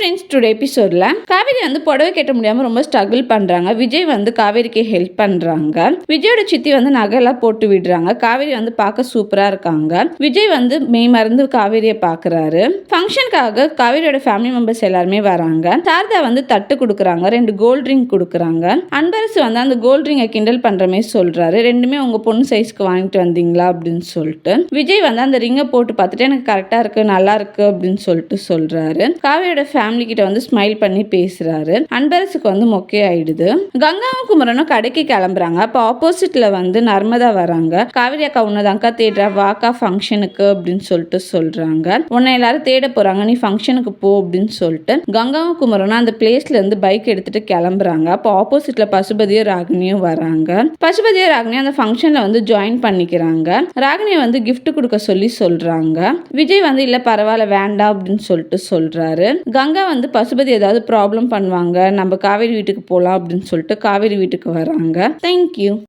Friends today எபிசோடில் காவேரி வந்து புடவை கட்ட முடியாமல் ரொம்ப ஸ்ட்ரகிள் பண்ணுறாங்க விஜய் வந்து காவேரிக்கு ஹெல்ப் பண்ணுறாங்க விஜயோட சித்தி வந்து நகையெல்லாம் போட்டு விடுறாங்க. காவேரி வந்து பார்க்க சூப்பராக இருக்காங்க. விஜய் வந்து மெய் மறந்து காவேரியை பார்க்குறாரு. ஃபங்க்ஷனுக்காக காவேரியோட ஃபேமிலி மெம்பர்ஸ் எல்லாருமே வராங்க. சாரதா வந்து தட்டு கொடுக்குறாங்க. ரெண்டு கோல்ட் ரிங் கொடுக்குறாங்க. அன்பரசு வந்து அந்த கோல்ட் ரிங்கை கிண்டல் பண்ணுற மாதிரி சொல்கிறாரு ரெண்டுமே உங்கள் பொண்ணு சைஸ்க்கு வாங்கிட்டு வந்தீங்களா அப்படின்னு சொல்லிட்டு. விஜய் வந்து அந்த ரிங்கை போட்டு பார்த்துட்டு எனக்கு கரெக்டாக இருக்கு நல்லா இருக்கு அப்படின்னு சொல்லிட்டு சொல்கிறாரு காவேரியோட ஃபேமிலி கிட்ட வந்து ஸ்மைல் பண்ணி பேசுறாரு. அன்பரசுக்கு வந்து மொக்கை ஆயிடுது கங்காவும் குமரனும் கடைக்கு கிளம்புறாங்க. அப்போ ஆப்போசிட்ல வந்து நர்மதா வராங்க. காவேரி அக்கா உன்னதாக்கா தேடுறா வாக்கா ஃபங்க்ஷனுக்கு அப்படின்னு சொல்லிட்டு சொல்றாங்க. உன்னை எல்லாரும் தேட போறாங்க நீ ஃபங்க்ஷனுக்கு போ அப்படின்னு சொல்லிட்டு கங்காவும் குமரனும் அந்த பிளேஸ்ல இருந்து பைக் எடுத்துட்டு கிளம்புறாங்க. அப்போ ஆப்போசிட்ல பசுபதியும் ராகினியும் வராங்க. பசுபதியும் ராகினியும் அந்த ஃபங்க்ஷன்ல வந்து ஜாயின் பண்ணிக்கிறாங்க. ராகினியை வந்து கிஃப்ட் கொடுக்க சொல்லி சொல்றாங்க. விஜய் வந்து இல்ல பரவாயில்ல வேண்டாம் அப்படின்னு சொல்லிட்டு சொல்றாரு. கங்கா வந்து பசுபதி ஏதாவது ப்ராப்ளம் பண்ணுவாங்க. நம்ம காவேரி வீட்டுக்கு போகலாம் அப்படின்னு சொல்லிட்டு காவேரி வீட்டுக்கு வராங்க. தேங்க்யூ